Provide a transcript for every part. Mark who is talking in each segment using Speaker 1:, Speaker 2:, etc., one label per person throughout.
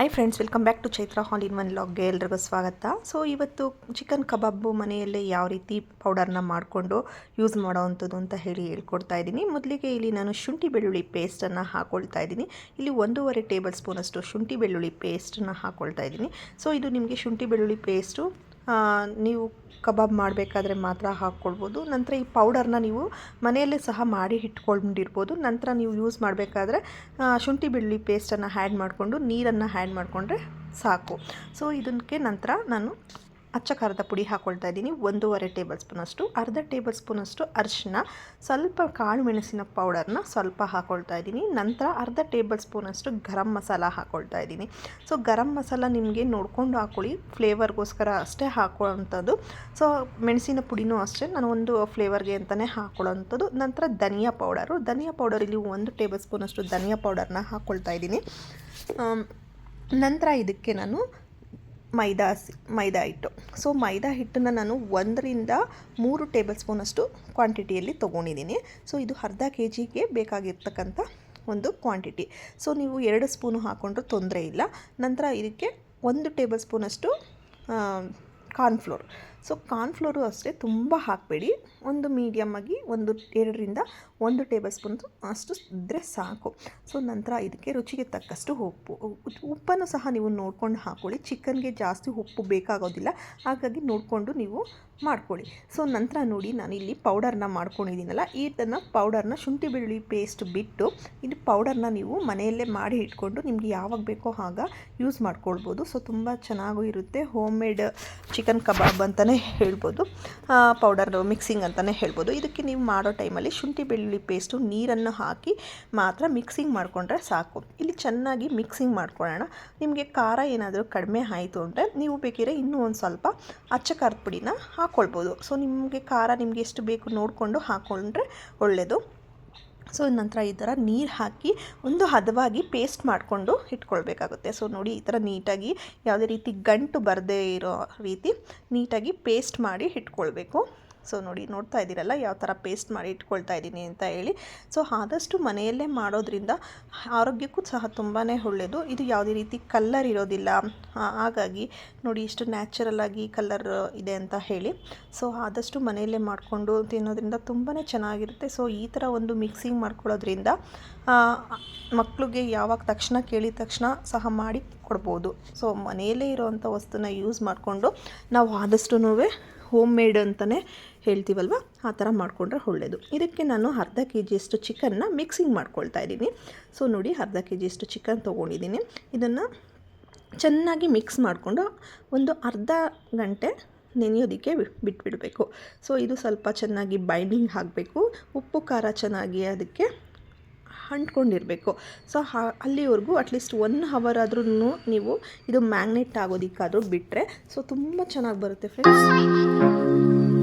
Speaker 1: Hi friends welcome back to Chaitra all in one ಲಾಗ್ಗೆ ಎಲ್ರಿಗೂ ಸ್ವಾಗತ. So ಇವತ್ತು chicken ಕಬಾಬು ಮನೆಯಲ್ಲೇ ಯಾವ ರೀತಿ ಪೌಡರ್ನ ಮಾಡಿಕೊಂಡು ಯೂಸ್ ಮಾಡೋವಂಥದ್ದು ಅಂತ ಹೇಳಿ ಹೇಳ್ಕೊಡ್ತಾ ಇದ್ದೀನಿ. ಮೊದಲಿಗೆ ಇಲ್ಲಿ ನಾನು ಶುಂಠಿ ಬೆಳ್ಳುಳ್ಳಿ ಪೇಸ್ಟನ್ನು ಹಾಕ್ಕೊಳ್ತಾ ಇದ್ದೀನಿ. ಇಲ್ಲಿ ಒಂದೂವರೆ ಟೇಬಲ್ ಸ್ಪೂನಷ್ಟು ಶುಂಠಿ ಬೆಳ್ಳುಳ್ಳಿ ಪೇಸ್ಟನ್ನು ಹಾಕ್ಕೊಳ್ತಾ ಇದ್ದೀನಿ. ಸೊ ಇದು ನಿಮಗೆ ಶುಂಠಿ ಬೆಳ್ಳುಳ್ಳಿ ಪೇಸ್ಟು ನೀವು ಕಬಾಬ್ ಮಾಡಬೇಕಾದ್ರೆ ಮಾತ್ರ ಹಾಕ್ಕೊಳ್ಬೋದು. ನಂತರ ಈ ಪೌಡರ್ನ ನೀವು ಮನೆಯಲ್ಲೇ ಸಹ ಮಾಡಿ ಇಟ್ಕೊಂಡಿರ್ಬೋದು. ನಂತರ ನೀವು ಯೂಸ್ ಮಾಡಬೇಕಾದ್ರೆ ಶುಂಠಿ ಬೆಳ್ಳಿ ಪೇಸ್ಟನ್ನು ಹ್ಯಾಡ್ ಮಾಡಿಕೊಂಡು, ನೀರನ್ನು ಹ್ಯಾಡ್ ಮಾಡಿಕೊಂಡ್ರೆ ಸಾಕು. ಸೊ ಇದಕ್ಕೆ ನಂತರ ನಾನು ಅಚ್ಚ ಖಾರದ ಪುಡಿ ಹಾಕ್ಕೊಳ್ತಾ ಇದ್ದೀನಿ. ಒಂದೂವರೆ ಟೇಬಲ್ ಸ್ಪೂನಷ್ಟು ಅರ್ಧ ಟೇಬಲ್ ಸ್ಪೂನಷ್ಟು ಅರಿಶಿನ, ಸ್ವಲ್ಪ ಕಾಳು ಮೆಣಸಿನ ಪೌಡರ್ನ ಸ್ವಲ್ಪ ಹಾಕ್ಕೊಳ್ತಾ ಇದ್ದೀನಿ. ನಂತರ ಅರ್ಧ ಟೇಬಲ್ ಸ್ಪೂನಷ್ಟು ಗರಂ ಮಸಾಲ ಹಾಕ್ಕೊಳ್ತಾ ಇದ್ದೀನಿ. ಸೊ, ಗರಂ ಮಸಾಲ ನಿಮಗೆ ನೋಡ್ಕೊಂಡು ಹಾಕ್ಕೊಳ್ಳಿ ಫ್ಲೇವರ್ಗೋಸ್ಕರ ಅಷ್ಟೇ ಹಾಕೊಳ್ಳೋವಂಥದ್ದು. ಸೊ, ಮೆಣಸಿನ ಪುಡಿನೂ ಅಷ್ಟೇ. ನಾನು ಒಂದು ಫ್ಲೇವರ್ಗೆ ಅಂತಲೇ ಹಾಕ್ಕೊಳ್ಳೋಂಥದ್ದು ನಂತರ ಧನಿಯಾ ಪೌಡರು ಧನಿಯಾ ಪೌಡರ್ ಇಲ್ಲಿ ಒಂದು ಟೇಬಲ್ ಸ್ಪೂನಷ್ಟು ಧನಿಯಾ ಪೌಡರ್ನ ಹಾಕ್ಕೊಳ್ತಾ ಇದ್ದೀನಿ. ನಂತರ ಇದಕ್ಕೆ ನಾನು ಮೈದಾ ಮೈದಾ ಹಿಟ್ಟು. ಸೊ ಮೈದಾ ಹಿಟ್ಟನ್ನು ನಾನು ಒಂದರಿಂದ ಮೂರು ಟೇಬಲ್ ಸ್ಪೂನಷ್ಟು ಕ್ವಾಂಟಿಟಿಯಲ್ಲಿ ತೊಗೊಂಡಿದ್ದೀನಿ. ಸೊ ಇದು ಅರ್ಧ ಕೆ ಜಿಗೆ ಬೇಕಾಗಿರ್ತಕ್ಕಂಥ ಒಂದು ಕ್ವಾಂಟಿಟಿ ಸೊ ನೀವು ಎರಡು ಸ್ಪೂನು ಹಾಕ್ಕೊಂಡ್ರೂ ತೊಂದರೆ ಇಲ್ಲ. ನಂತರ ಇದಕ್ಕೆ ಒಂದು ಟೇಬಲ್ ಸ್ಪೂನಷ್ಟು ಕಾರ್ನ್ಫ್ಲೋರ್ ಸೊ ಕಾರ್ನ್ಫ್ಲೋರು ಅಷ್ಟೇ ತುಂಬ ಹಾಕಬೇಡಿ. ಒಂದು ಮೀಡಿಯಮ್ ಆಗಿ ಒಂದು ಎರಡರಿಂದ ಒಂದು ಟೇಬಲ್ ಸ್ಪೂನ್ ಅಷ್ಟು ಇದ್ದರೆ ಸಾಕು. ಸೊ ನಂತರ ಇದಕ್ಕೆ ರುಚಿಗೆ ತಕ್ಕಷ್ಟು ಉಪ್ಪು. ಉಪ್ಪನ್ನು ಸಹ ನೀವು ನೋಡ್ಕೊಂಡು ಹಾಕ್ಕೊಳ್ಳಿ ಚಿಕನ್ಗೆ ಜಾಸ್ತಿ ಉಪ್ಪು ಬೇಕಾಗೋದಿಲ್ಲ. ಹಾಗಾಗಿ ನೋಡಿಕೊಂಡು ನೀವು ಮಾಡ್ಕೊಳ್ಳಿ. ಸೊ ನಂತರ ನೋಡಿ ನಾನು ಇಲ್ಲಿ ಪೌಡರ್ನ ಮಾಡ್ಕೊಂಡಿದ್ದೀನಲ್ಲ, ಇದನ್ನು ಪೌಡರ್ನ ಶುಂಠಿ ಬೆಳ್ಳುಳ್ಳಿ ಪೇಸ್ಟ್ ಬಿಟ್ಟು ಇದು ಪೌಡರ್ನ ನೀವು ಮನೆಯಲ್ಲೇ ಮಾಡಿ ಇಟ್ಕೊಂಡು ನಿಮಗೆ ಯಾವಾಗ ಬೇಕೋ ಆಗ ಯೂಸ್ ಮಾಡ್ಕೊಳ್ಬೋದು. ಸೊ ತುಂಬ ಚೆನ್ನಾಗೂ ಇರುತ್ತೆ. ಹೋಮ್ ಮೇಡ್ ಚಿಕನ್ ಕಬಾಬ್ ಅಂತಲೇ ಹೇಳ್ಬೋದು. ಪೌಡರ್ ಮಿಕ್ಸಿಂಗ್ ಅಂತಲೇ ಹೇಳ್ಬೋದು. ಇದಕ್ಕೆ ನೀವು ಮಾಡೋ ಟೈಮಲ್ಲಿ ಶುಂಠಿ ಬೆಳ್ಳುಳ್ಳಿ ಪೇಸ್ಟು ನೀರನ್ನು ಹಾಕಿ ಮಾತ್ರ ಮಿಕ್ಸಿಂಗ್ ಮಾಡಿಕೊಂಡ್ರೆ ಸಾಕು. ಇಲ್ಲಿ ಚೆನ್ನಾಗಿ ಮಿಕ್ಸಿಂಗ್ ಮಾಡ್ಕೊಳ್ಳೋಣ. ನಿಮಗೆ ಖಾರ ಏನಾದರೂ ಕಡಿಮೆ ಆಯಿತು ಅಂದರೆ ನೀವು ಬೇಕಿದ್ರೆ ಇನ್ನೂ ಒಂದು ಸ್ವಲ್ಪ ಅಚ್ಚ ಖಾರದ ಪುಡಿನ ಹಾಕ್ಕೊಳ್ಬೋದು ಸೊ ನಿಮಗೆ ಖಾರ ನಿಮಗೆ ಎಷ್ಟು ಬೇಕು ನೋಡಿಕೊಂಡು ಹಾಕ್ಕೊಂಡ್ರೆ ಒಳ್ಳೆಯದು ಸೊ ನಂತರ ಈ ಥರ ನೀರು ಹಾಕಿ ಒಂದು ಹದವಾಗಿ ಪೇಸ್ಟ್ ಮಾಡಿಕೊಂಡು ಇಟ್ಕೊಳ್ಬೇಕಾಗುತ್ತೆ. ಸೊ ನೋಡಿ, ಈ ಥರ ನೀಟಾಗಿ ಯಾವುದೇ ರೀತಿ ಗಂಟು ಬರದೇ ಇರೋ ರೀತಿ ನೀಟಾಗಿ ಪೇಸ್ಟ್ ಮಾಡಿ ಇಟ್ಕೊಳ್ಬೇಕು. ಸೊ ನೋಡಿ, ನೋಡ್ತಾ ಇದ್ದೀರಲ್ಲ, ಯಾವ ಥರ ಪೇಸ್ಟ್ ಮಾಡಿ ಇಟ್ಕೊಳ್ತಾ ಇದ್ದೀನಿ ಅಂತ ಹೇಳಿ. ಸೊ ಆದಷ್ಟು ಮನೆಯಲ್ಲೇ ಮಾಡೋದ್ರಿಂದ ಆರೋಗ್ಯಕ್ಕೂ ಸಹ ತುಂಬಾ ಒಳ್ಳೆಯದು ಇದು ಯಾವುದೇ ರೀತಿ ಕಲ್ಲರ್ ಇರೋದಿಲ್ಲ. ಹಾಗಾಗಿ ನೋಡಿ, ಇಷ್ಟು ನ್ಯಾಚುರಲ್ ಆಗಿ ಕಲರ್ ಇದೆ ಅಂತ ಹೇಳಿ. ಸೊ ಆದಷ್ಟು ಮನೆಯಲ್ಲೇ ಮಾಡಿಕೊಂಡು ತಿನ್ನೋದ್ರಿಂದ ತುಂಬಾ ಚೆನ್ನಾಗಿರುತ್ತೆ. ಸೊ ಈ ಥರ ಒಂದು ಮಿಕ್ಸಿಂಗ್ ಮಾಡ್ಕೊಳ್ಳೋದ್ರಿಂದ ಮಕ್ಕಳಿಗೆ ಯಾವಾಗ ತಕ್ಷಣ ಕೇಳಿದ ತಕ್ಷಣ ಸಹ ಮಾಡಿ ಕೊಡ್ಬೋದು. ಸೊ ಮನೆಯಲ್ಲೇ ಇರೋವಂಥ ವಸ್ತುನ ಯೂಸ್ ಮಾಡಿಕೊಂಡು ನಾವು ಆದಷ್ಟು ಹೋಮ್ ಮೇಡ್ ಅಂತಲೇ ಹೇಳ್ತೀವಲ್ವ? ಆ ಥರ ಮಾಡಿಕೊಂಡ್ರೆ ಒಳ್ಳೆಯದು ಇದಕ್ಕೆ ನಾನು ಅರ್ಧ ಕೆ ಜಿಯಷ್ಟು ಚಿಕನ್ನ ಮಿಕ್ಸಿಂಗ್ ಮಾಡ್ಕೊಳ್ತಾ ಇದ್ದೀನಿ. ಸೊ ನೋಡಿ, ಅರ್ಧ ಕೆ ಜಿಯಷ್ಟು ಚಿಕನ್ ತೊಗೊಂಡಿದ್ದೀನಿ. ಇದನ್ನು ಚೆನ್ನಾಗಿ ಮಿಕ್ಸ್ ಮಾಡಿಕೊಂಡು ಒಂದು ಅರ್ಧ ಗಂಟೆ ನೆನೆಯೋದಕ್ಕೆ ಬಿಟ್ಬಿಡಬೇಕು. ಸೊ ಇದು ಸ್ವಲ್ಪ ಚೆನ್ನಾಗಿ ಬೈಂಡಿಂಗ್ ಆಗಬೇಕು. ಉಪ್ಪು ಖಾರ ಚೆನ್ನಾಗಿ ಅದಕ್ಕೆ ಅಂಟ್ಕೊಂಡಿರಬೇಕು ಸೊ ಹಾ, ಅಲ್ಲಿವರೆಗೂ ಅಟ್ಲೀಸ್ಟ್ ಒನ್ ಹವರ್ ಆದ್ರೂ ನೀವು ಇದು ಮ್ಯಾಗ್ನೆಟ್ ಆಗೋದಕ್ಕಾದ್ರೂ ಬಿಟ್ಟರೆ ಸೊ ತುಂಬ ಚೆನ್ನಾಗಿ ಬರುತ್ತೆ ಫ್ರೆಂಡ್ಸ್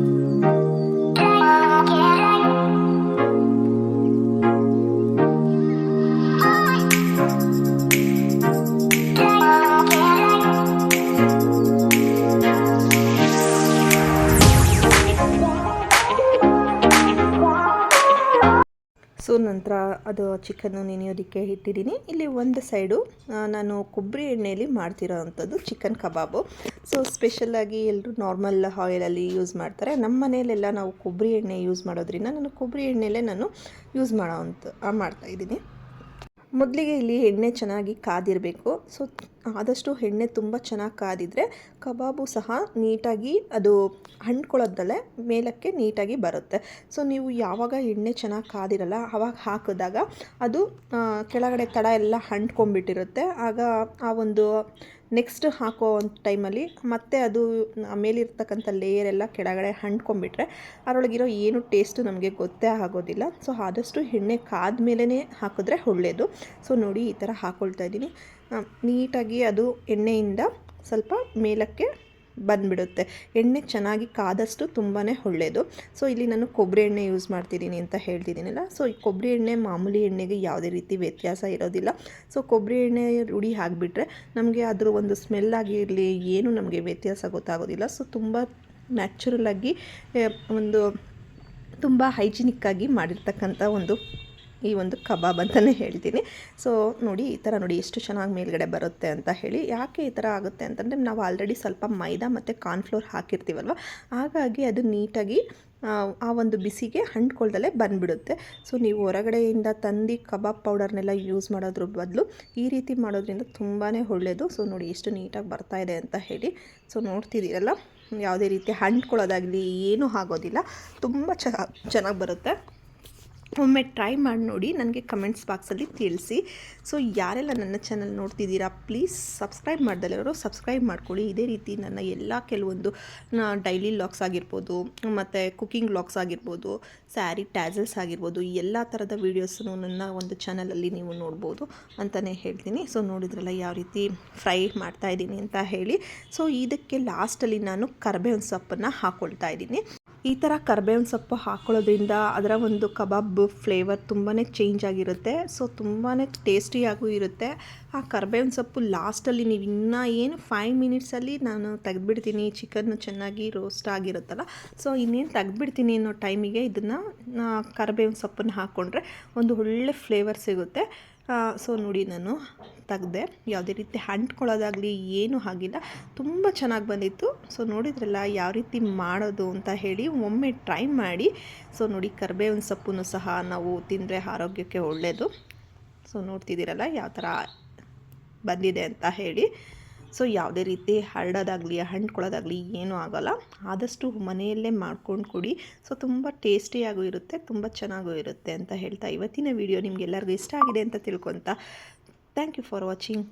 Speaker 1: ಸೊ, ನಂತರ ಅದು ಚಿಕನ್ನು ನೆನೆಯೋದಕ್ಕೆ ಇಟ್ಟಿದ್ದೀನಿ. ಇಲ್ಲಿ ಒಂದು ಸೈಡು ನಾನು ಕೊಬ್ಬರಿ ಎಣ್ಣೆಯಲ್ಲಿ ಮಾಡ್ತಿರೋ ಅಂಥದ್ದು ಚಿಕನ್ ಕಬಾಬು. ಸೊ ಸ್ಪೆಷಲಾಗಿ ಎಲ್ಲರೂ ನಾರ್ಮಲ್ ಆಯಿಲಲ್ಲಿ ಯೂಸ್ ಮಾಡ್ತಾರೆ. ನಮ್ಮ ಮನೆಯಲ್ಲೆಲ್ಲ ನಾವು ಕೊಬ್ಬರಿ ಎಣ್ಣೆ ಯೂಸ್ ಮಾಡೋದ್ರಿಂದ ನಾನು ಕೊಬ್ಬರಿ ಎಣ್ಣೆಲೇ ನಾನು ಯೂಸ್ ಮಾಡೋ ಅಂಥ ಮಾಡ್ತಾಯಿದ್ದೀನಿ ಮೊದಲಿಗೆ ಇಲ್ಲಿ ಎಣ್ಣೆ ಚೆನ್ನಾಗಿ ಕಾದಿರಬೇಕು. ಸೊ, ಆದಷ್ಟು ಎಣ್ಣೆ ತುಂಬ ಚೆನ್ನಾಗಿ ಕಾದಿದ್ರೆ ಕಬಾಬು ಸಹ ನೀಟಾಗಿ ಅದು ಹಣ್ಕೊಳ್ಳೋದಲ್ಲೇ ಮೇಲಕ್ಕೆ ನೀಟಾಗಿ ಬರುತ್ತೆ. ಸೊ, ನೀವು ಯಾವಾಗ ಎಣ್ಣೆ ಚೆನ್ನಾಗಿ ಕಾದಿರಲ್ಲ ಆವಾಗ ಹಾಕಿದಾಗ ಅದು ಕೆಳಗಡೆ ತಡ ಎಲ್ಲ ಹಂಡ್ಕೊಂಡ್ಬಿಟ್ಟಿರುತ್ತೆ ಆಗ ಆ ಒಂದು ನೆಕ್ಸ್ಟ್ ಹಾಕೋ ಒಂದು ಟೈಮಲ್ಲಿ ಮತ್ತೆ ಅದು ಮೇಲಿರ್ತಕ್ಕಂಥ ಲೇಯರ್ ಎಲ್ಲ ಕೆಳಗಡೆ ಹಂಡ್ಕೊಂಡ್ಬಿಟ್ರೆ ಅದರೊಳಗಿರೋ ಏನು ಟೇಸ್ಟು ನಮಗೆ ಗೊತ್ತೇ ಆಗೋದಿಲ್ಲ. ಸೊ ಆದಷ್ಟು ಎಣ್ಣೆ ಕಾದ ಮೇಲೇ ಹಾಕಿದ್ರೆ ಒಳ್ಳೆಯದು ಸೊ ನೋಡಿ ಈ ಥರ ಹಾಕ್ಕೊಳ್ತಾ ಇದ್ದೀನಿ. ನೀಟಾಗಿ ಅದು ಎಣ್ಣೆಯಿಂದ ಸ್ವಲ್ಪ ಮೇಲಕ್ಕೆ ಬಂದುಬಿಡುತ್ತೆ. ಎಣ್ಣೆ ಚೆನ್ನಾಗಿ ಕಾದಷ್ಟು ತುಂಬಾ ಒಳ್ಳೆಯದು ಸೊ ಇಲ್ಲಿ ನಾನು ಕೊಬ್ಬರಿ ಎಣ್ಣೆ ಯೂಸ್ ಮಾಡ್ತಿದ್ದೀನಿ ಅಂತ ಹೇಳ್ತಿದ್ದೀನಲ್ಲ. ಸೊ ಈ ಕೊಬ್ಬರಿ ಎಣ್ಣೆ ಮಾಮೂಲಿ ಎಣ್ಣೆಗೆ ಯಾವುದೇ ರೀತಿ ವ್ಯತ್ಯಾಸ ಇರೋದಿಲ್ಲ. ಸೊ ಕೊಬ್ಬರಿ ಎಣ್ಣೆ ರೂಢಿ ಹಾಕಿಬಿಟ್ರೆ ನಮಗೆ ಅದರ ಒಂದು ಸ್ಮೆಲ್ ಆಗಿರಲಿ, ಏನು ನಮಗೆ ವ್ಯತ್ಯಾಸ ಗೊತ್ತಾಗೋದಿಲ್ಲ. ಸೊ ತುಂಬ ನ್ಯಾಚುರಲಾಗಿ ಒಂದು ತುಂಬ ಹೈಜಿನಿಕ್ಕಾಗಿ ಮಾಡಿರ್ತಕ್ಕಂಥ ಒಂದು ಈ ಒಂದು ಕಬಾಬ್ ಅಂತಲೇ ಹೇಳ್ತೀನಿ. ಸೊ ನೋಡಿ ಈ ಥರ ನೋಡಿ ಎಷ್ಟು ಚೆನ್ನಾಗಿ ಮೇಲ್ಗಡೆ ಬರುತ್ತೆ ಅಂತ ಹೇಳಿ. ಯಾಕೆ ಈ ಥರ ಆಗುತ್ತೆ ಅಂತಂದರೆ ನಾವು ಆಲ್ರೆಡಿ ಸ್ವಲ್ಪ ಮೈದಾ ಮತ್ತು ಕಾರ್ನ್ಫ್ಲೋರ್ ಹಾಕಿರ್ತೀವಲ್ವ? ಹಾಗಾಗಿ ಅದು ನೀಟಾಗಿ ಆ, ಒಂದು ಬಿಸಿಗೆ ಹಂಡ್ಕೊಳ್ದಲ್ಲೇ ಬಂದುಬಿಡುತ್ತೆ. ಸೊ ನೀವು ಹೊರಗಡೆಯಿಂದ ತಂದು ಕಬಾಬ್ ಪೌಡರ್ನೆಲ್ಲ ಯೂಸ್ ಮಾಡೋದ್ರ ಬದಲು ಈ ರೀತಿ ಮಾಡೋದ್ರಿಂದ ತುಂಬಾ ಒಳ್ಳೆಯದು ಸೊ ನೋಡಿ ಎಷ್ಟು ನೀಟಾಗಿ ಬರ್ತಾ ಇದೆ ಅಂತ ಹೇಳಿ. ಸೊ ನೋಡ್ತಿದ್ದೀರಲ್ಲ ಯಾವುದೇ ರೀತಿ ಹಂಡ್ಕೊಳ್ಳೋದಾಗಲಿ ಏನೂ ಆಗೋದಿಲ್ಲ. ತುಂಬ ಚೆನ್ನಾಗಿ ಬರುತ್ತೆ. ಒಮ್ಮೆ ಟ್ರೈ ಮಾಡಿ ನೋಡಿ, ನನಗೆ ಕಮೆಂಟ್ಸ್ ಬಾಕ್ಸಲ್ಲಿ ತಿಳಿಸಿ. ಸೊ ಯಾರೆಲ್ಲ ನನ್ನ ಚಾನಲ್ ನೋಡ್ತಿದ್ದೀರಾ ಪ್ಲೀಸ್ ಸಬ್ಸ್ಕ್ರೈಬ್ ಮಾಡ್ದಲ್ಲವರು ಸಬ್ಸ್ಕ್ರೈಬ್ ಮಾಡ್ಕೊಳ್ಳಿ. ಇದೇ ರೀತಿ ನನ್ನ ಎಲ್ಲ ಕೆಲವೊಂದು ಡೈಲಿ ಲಾಕ್ಸ್ ಆಗಿರ್ಬೋದು, ಮತ್ತು ಕುಕಿಂಗ್ ಲಾಕ್ಸ್ ಆಗಿರ್ಬೋದು ಸ್ಯಾರಿ ಟ್ಯಾಸಲ್ಸ್ ಆಗಿರ್ಬೋದು, ಎಲ್ಲ ಥರದ ವೀಡಿಯೋಸನ್ನು ನನ್ನ ಒಂದು ಚಾನಲಲ್ಲಿ ನೀವು ನೋಡ್ಬೋದು ಅಂತಲೇ ಹೇಳ್ತೀನಿ. ಸೊ ನೋಡಿದ್ರಲ್ಲ ಯಾವ ರೀತಿ ಫ್ರೈ ಮಾಡ್ತಾ ಇದ್ದೀನಿ ಅಂತ ಹೇಳಿ. ಸೊ ಇದಕ್ಕೆ ಲಾಸ್ಟಲ್ಲಿ ನಾನು ಕರ್ಬೇವಿನ ಸೊಪ್ಪನ್ನು ಹಾಕ್ಕೊಳ್ತಾ ಇದ್ದೀನಿ. ಈ ಥರ ಕರ್ಬೇವಿನ ಸೊಪ್ಪು ಹಾಕೊಳ್ಳೋದ್ರಿಂದ ಅದರ ಒಂದು ಕಬಾಬ್ ಫ್ಲೇವರ್ ತುಂಬಾ ಚೇಂಜ್ ಆಗಿರುತ್ತೆ. ಸೊ ತುಂಬಾ ಟೇಸ್ಟಿಯಾಗೂ ಇರುತ್ತೆ. ಆ ಕರ್ಬೇವಿನ ಸೊಪ್ಪು ಲಾಸ್ಟಲ್ಲಿ ನೀವು ಇನ್ನೂ ಏನು ಫೈವ್ ಮಿನಿಟ್ಸಲ್ಲಿ ನಾನು ತೆಗೆದುಬಿಡ್ತೀನಿ. ಚಿಕನ್ನು ಚೆನ್ನಾಗಿ ರೋಸ್ಟ್ ಆಗಿರುತ್ತಲ್ಲ. ಸೊ ಇನ್ನೇನು ತೆಗೆದುಬಿಡ್ತೀನಿ ಅನ್ನೋ ಟೈಮಿಗೆ ಇದನ್ನು ಕರ್ಬೇವಿನ ಸೊಪ್ಪನ್ನು ಹಾಕ್ಕೊಂಡ್ರೆ ಒಂದು ಒಳ್ಳೆ ಫ್ಲೇವರ್ ಸಿಗುತ್ತೆ. ಸೊ ನೋಡಿ ನಾನು ತೆಗ್ದೆ. ಯಾವುದೇ ರೀತಿ ಅಂಟ್ಕೊಳ್ಳೋದಾಗಲಿ ಏನೂ ಆಗಿಲ್ಲ. ತುಂಬ ಚೆನ್ನಾಗಿ ಬಂದಿತ್ತು. ಸೊ ನೋಡಿದ್ರಲ್ಲ ಯಾವ ರೀತಿ ಮಾಡೋದು ಅಂತ ಹೇಳಿ ಒಮ್ಮೆ ಟ್ರೈ ಮಾಡಿ. ಸೊ ನೋಡಿ ಕರ್ಬೇವಿನ ಸೊಪ್ಪನ್ನು ಸಹ ನಾವು ತಿಂದರೆ ಆರೋಗ್ಯಕ್ಕೆ ಒಳ್ಳೆಯದು ಸೊ ನೋಡ್ತಿದ್ದೀರಲ್ಲ ಯಾವ ಥರ ಬಂದಿದೆ ಅಂತ ಹೇಳಿ. ಸೊ ಯಾವುದೇ ರೀತಿ ಹರಡೋದಾಗಲಿ ಹಣ್ಕೊಳ್ಳೋದಾಗಲಿ ಏನೂ ಆಗೋಲ್ಲ. ಆದಷ್ಟು ಮನೆಯಲ್ಲೇ ಮಾಡ್ಕೊಂಡು ಕುಡಿ. ಸೊ ತುಂಬ ಟೇಸ್ಟಿಯಾಗೂ ಇರುತ್ತೆ, ತುಂಬ ಚೆನ್ನಾಗೂ ಇರುತ್ತೆ ಅಂತ ಹೇಳ್ತಾ ಇವತ್ತಿನ ವೀಡಿಯೋ ನಿಮಗೆಲ್ಲರಿಗೂ ಇಷ್ಟ ಆಗಿದೆ ಅಂತ ತಿಳ್ಕೊತ ಥ್ಯಾಂಕ್ ಯು ಫಾರ್ ವಾಚಿಂಗ್.